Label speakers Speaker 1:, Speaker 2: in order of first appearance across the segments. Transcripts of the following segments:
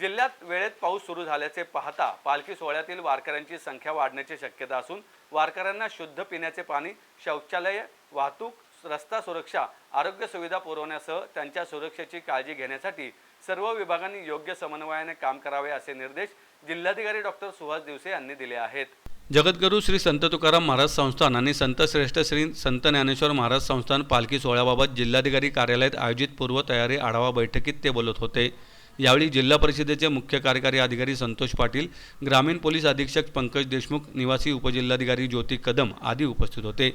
Speaker 1: जिल्ह्यात वेळेत पाऊस सुरू झाल्याचे पाहता पालखी सोहळ्यातील वारकऱ्यांची संख्या वाढण्याची शक्यता असून वारकऱ्यांना शुद्ध पिण्याचे पाणी शौचालय वाहतूक रस्ता सुरक्षा आरोग्य सुविधा पुरवण्यासह त्यांच्या सुरक्षेची काळजी घेण्यासाठी सर्व विभागांनी योग्य समन्वयाने काम करावे असे निर्देश जिल्हाधिकारी डॉक्टर सुहास दिवसे यांनी दिले आहेत. जगद्गुरू श्री संत तुकाराम महाराज संस्थान आणि संत श्रेष्ठ श्री संत ज्ञानेश्वर महाराज संस्थान पालखी सोहळ्याबाबत जिल्हाधिकारी कार्यालयात आयोजित पूर्वतयारी आढावा बैठकीत ते बोलत होते. यावेळी जिल्हा परिषदेचे मुख्य कार्यकारी अधिकारी संतोष पाटील ग्रामीण पोलीस अधीक्षक पंकज देशमुख निवासी उपजिल्हाधिकारी ज्योती कदम आदी उपस्थित होते.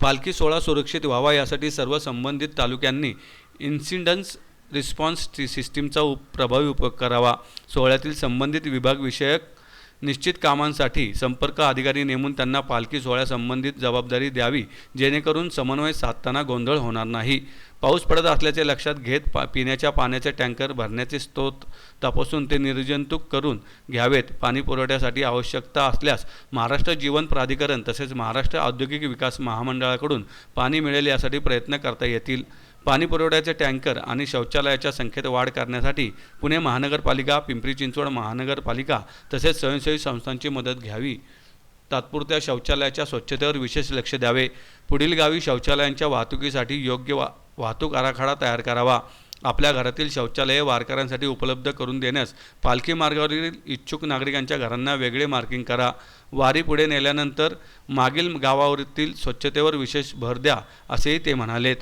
Speaker 1: पालखी सोहळा सुरक्षित व्हावा यासाठी सर्व संबंधित तालुक्यांनी इन्सिडन्स रिस्पॉन्स सिस्टीमचा उप प्रभावी उपयोग करावा. सोहळ्यातील संबंधित विभागविषयक निश्चित कामांसाठी संपर्क अधिकारी नेमून त्यांना पालखी सोहळ्यासंबंधित जबाबदारी द्यावी जेणेकरून समन्वय साधताना गोंधळ होणार नाही. पाऊस पडत असल्याचे लक्षात घेत पा पिण्याच्या पाण्याचे टँकर भरण्याचे स्त्रोत तपासून ते निर्जंतुक करून घ्यावेत. पाणी पुरवठ्यासाठी आवश्यकता असल्यास महाराष्ट्र जीवन प्राधिकरण तसेच महाराष्ट्र औद्योगिक विकास महामंडळाकडून पाणी मिळेल यासाठी प्रयत्न करता येतील. पाणी पुरवठ्याचे टँकर आणि शौचालयाच्या संख्येत वाढ करण्यासाठी पुणे महानगरपालिका पिंपरी चिंचवड महानगरपालिका तसेच स्वयंसेवी संस्थांची मदत घ्यावी. तात्पुरत्या शौचालयाच्या स्वच्छतेवर विशेष लक्ष द्यावे. पुढील गावी शौचालयांच्या वाहतुकीसाठी योग्य वा वाहतूक आराखडा तयार करावा. आपल्या घरातील शौचालये वारकऱ्यांसाठी उपलब्ध करून देण्यास पालखी मार्गावरील इच्छुक नागरिकांच्या घरांना वेगळे मार्किंग करा. वारी पुढे नेल्यानंतर मागील गावावरील स्वच्छतेवर विशेष भर द्या असेही ते म्हणालेत.